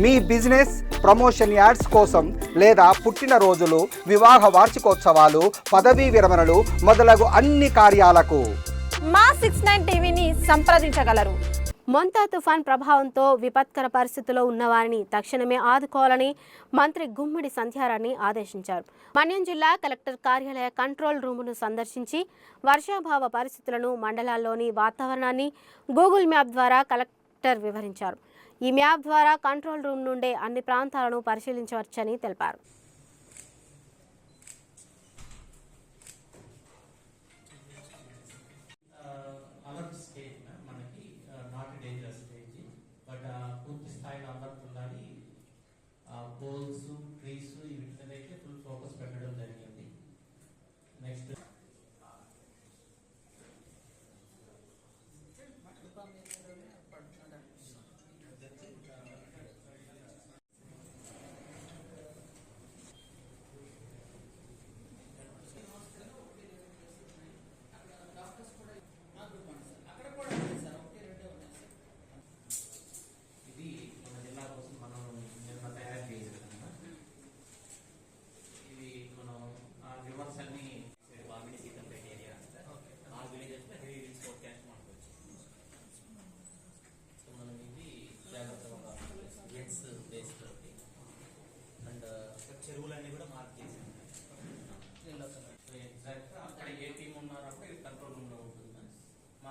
మీ business promotion ads కోసం లేదా పుట్టినరోజులు వివాహ వార్షికోత్సవాలు పదవీ విరమణలు మొదలగు అన్ని కార్యాలకు. మా సిక్స్ నైన్ టీవీని సంప్రదించగలరు. మొంతా తుఫాన్ ప్రభావంతో విపత్కర పరిస్థితిలో ఉన్నవారిని తక్షణమే ఆదుకోవాలని మంత్రి గుమ్మడి సంధ్యారాణి ఆదేశించారు. మన్యం జిల్లా కలెక్టర్ కార్యాలయ కంట్రోల్ రూమును సందర్శించి వర్షాభావ పరిస్థితులను మండలాల్లోని వాతావరణాన్ని గూగుల్ మ్యాప్ ద్వారా కలెక్టర్ వివరించారు. ఈ మ్యాప్ ద్వారా కంట్రోల్ రూమ్ నుండే అన్ని ప్రాంతాలను పరిశీలించవచ్చని తెలిపారు.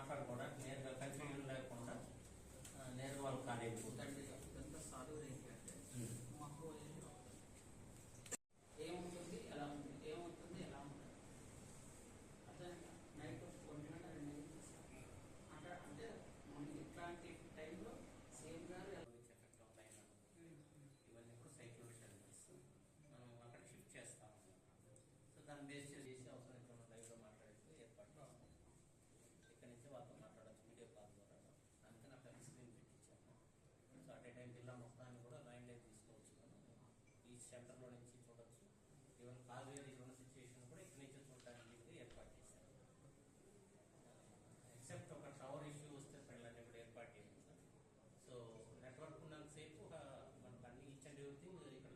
మాట్లాడుకోవడానికి నేరుగా కన్ఫ్యూజన్ లేకుండా నేరుగా వాళ్ళు ఖాళీ అయిపోతుంది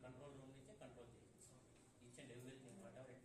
కంట్రోల్ రూమ్ నుంచే కంట్రోల్ చేయొచ్చు each and everything whatever it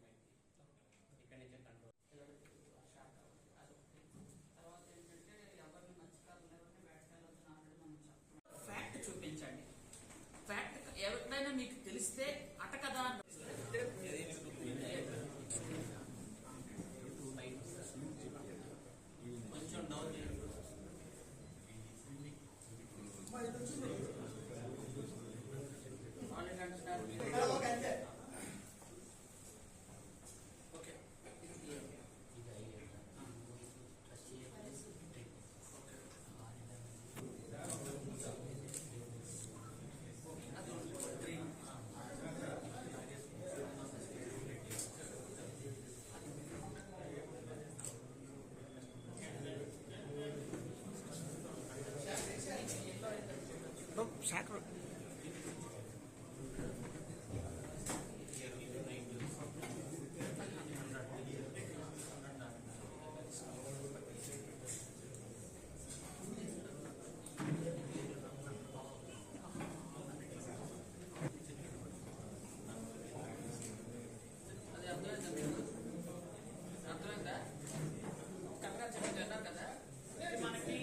మనకి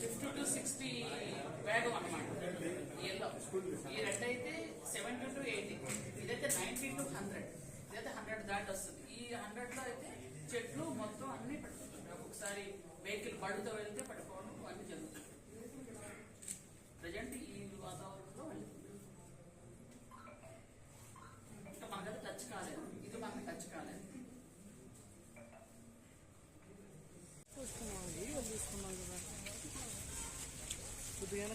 ఫిఫ్టీ టు సిక్స్టీ వేగం అనమాట ఎల్లో ఈ రెడ్ అయితే సెవెంటీ టు ఎయిటీ ఇదైతే నైన్టీ టు హండ్రెడ్ ఇదైతే హండ్రెడ్ దాటి వస్తుంది. ఈ హండ్రెడ్లో అయితే చెట్లు మొత్తం అన్నీ పడిపోతుంది ఒక్కొక్కసారి వెహికల్ బడుతో వెళ్తే పట్టుకోవడం అన్ని జరుగుతుంది ప్రజెంట్ ఈ వాతావరణంలో వెళ్తుంది ఇంకా మనకైతే టచ్ కాలేదు. ఇది మనకి టచ్ కాలేదు. మున్సిపాలిటీ స్టాఫ్ ఎవరు లేరా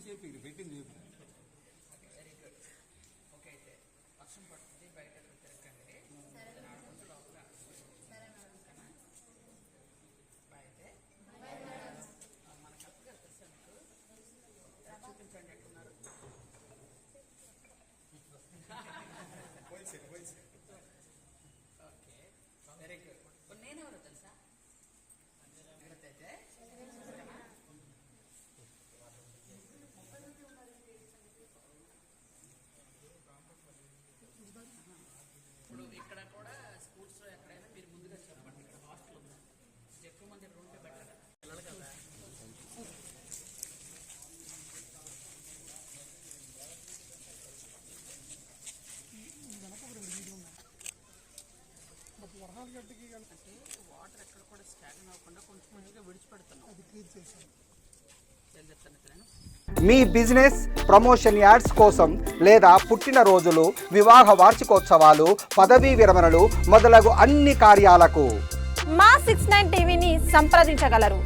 మరి మెనూ చెప్పి పెట్టింది అంటే వాటర్ ఎక్కడ కూడా స్టాగ్న్ అవ్వకుండా కొంచెం కొంచెంగా విడిచిపెడుతున్నాం అది క్లీన్ ఇతను మీ బిజినెస్ ప్రమోషన్ యాడ్స్ కోసం లేదా పుట్టినరోజులు వివాహ వార్షికోత్సవాలు పదవీ విరమణలు మొదలగు అన్ని కార్యాలకు మా సిక్స్ నైన్ టీవీని సంప్రదించగలరు.